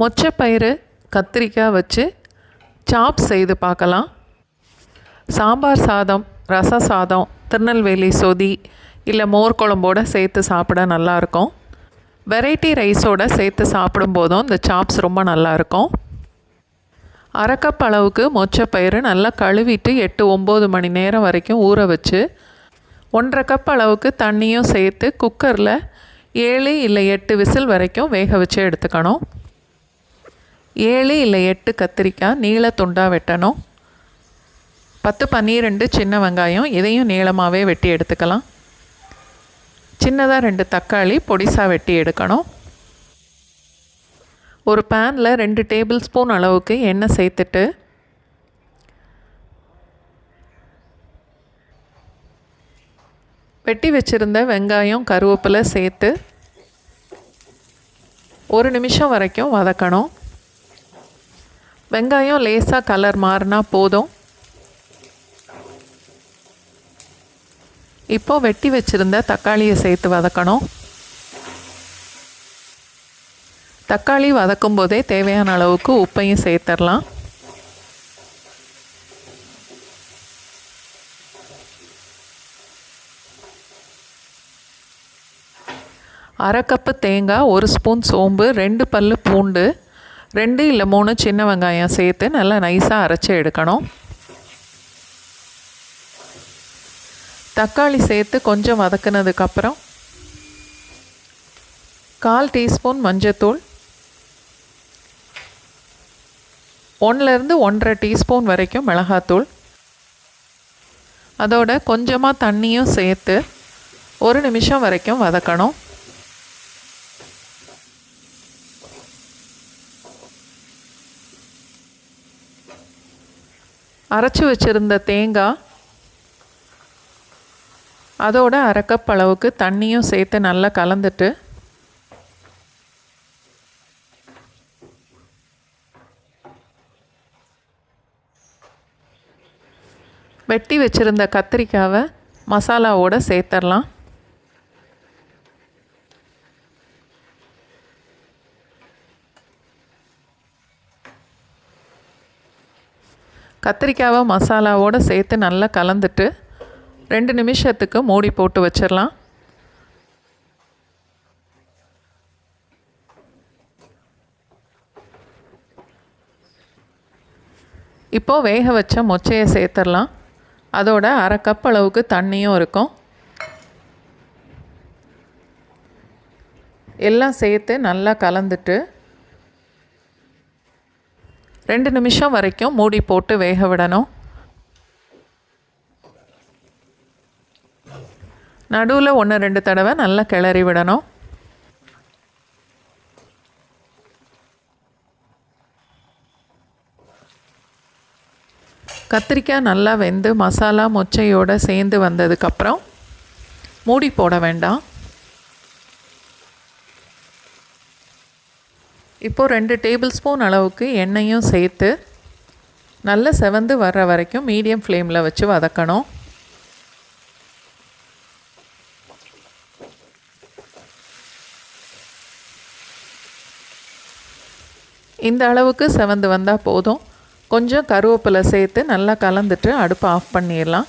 மொச்சப்பயிறு கத்திரிக்காய் வச்சு சாப் செய்து பார்க்கலாம். சாம்பார் சாதம் ரச சாதம் திருநெல்வேலி சொதி இல்லை மோர் குழம்போடு சேர்த்து சாப்பிட நல்லாயிருக்கும் வெரைட்டி ரைஸோட சேர்த்து சாப்பிடும்போதும் இந்த சாப்ஸ் ரொம்ப நல்லாயிருக்கும் அரை அளவுக்கு மொச்சப்பயிறு நல்லா கழுவிட்டு எட்டு ஒம்பது மணி நேரம் வரைக்கும் ஊற வச்சு ஒன்றரை கப் அளவுக்கு தண்ணியும் சேர்த்து குக்கரில் ஏழு இல்லை எட்டு விசில் வரைக்கும் வேக வச்சு எடுத்துக்கணும். ஏழு இல்லை எட்டு கத்திரிக்காய் நீள துண்டாக வெட்டணும். பத்து பன்னிரெண்டு சின்ன வெங்காயம் இதையும் நீளமாகவே வெட்டி எடுத்துக்கலாம். சின்னதாக ரெண்டு தக்காளி பொடிசாக வெட்டி எடுக்கணும். ஒரு பேனில் ரெண்டு டேபிள் ஸ்பூன் அளவுக்கு எண்ணெய் சேர்த்துட்டு வெட்டி வச்சுருந்த வெங்காயம் கருவேப்பிலை சேர்த்து ஒரு நிமிஷம் வரைக்கும் வதக்கணும். வெங்காயம் லேசாக கலர் மாறினா போதும். இப்போது வெட்டி வச்சுருந்த தக்காளியை சேர்த்து வதக்கணும். தக்காளி வதக்கும் போதே தேவையான அளவுக்கு உப்பையும் சேர்த்துடலாம் அரை கப்பு தேங்காய் ஒரு ஸ்பூன் சோம்பு ரெண்டு பல் பூண்டு ரெண்டு இல்லை மூணு சின்ன வெங்காயம் சேர்த்து நல்லா நைஸாக அரைச்சி எடுக்கணும். தக்காளி சேர்த்து கொஞ்சம் வதக்குனதுக்கப்புறம் கால் டீஸ்பூன் மஞ்சத்தூள். ஒன்றுலேருந்து ஒன்றரை டீஸ்பூன் வரைக்கும் மிளகாத்தூள். அதோட கொஞ்சமாக தண்ணியும் சேர்த்து ஒரு நிமிஷம் வரைக்கும் வதக்கணும். அரைச்சி வச்சுருந்த தேங்காய் அதோட அரைக்கப்பளவுக்கு அளவுக்கு தண்ணியும் சேர்த்து நல்லா கலந்துட்டு வெட்டி வச்சுருந்த கத்திரிக்காவை மசாலாவோடு சேர்த்துடலாம் கத்திரிக்காவை மசாலாவோடு சேர்த்து நல்லா கலந்துட்டு ரெண்டு நிமிஷத்துக்கு மூடி போட்டு வச்சிடலாம் இப்போது வேக வச்ச மொச்சையை சேர்த்துடலாம் அதோட அரை கப் அளவுக்கு தண்ணியும் இருக்கும். எல்லாம் சேர்த்து நல்லா கலந்துட்டு ரெண்டு நிமிஷம் வரைக்கும் மூடி போட்டு வேக விடணும். நடுவில் ஒன்று ரெண்டு தடவை நல்லா கிளறி விடணும். கத்திரிக்காய் நல்லா வெந்து மசாலா மொச்சையோடு சேர்ந்து வந்ததுக்கப்புறம் மூடி போட வேண்டாம். இப்போது ரெண்டு டேபிள் ஸ்பூன் அளவுக்கு எண்ணெயும் சேர்த்து நல்ல செவந்து வர்ற வரைக்கும் மீடியம் ஃப்ளேமில் வச்சு வதக்கணும். இந்த அளவுக்கு செவந்து வந்தால் போதும். கொஞ்சம் கருவேப்பிலை சேர்த்து நல்லா கலந்துட்டு அடுப்பை ஆஃப் பண்ணிடலாம்.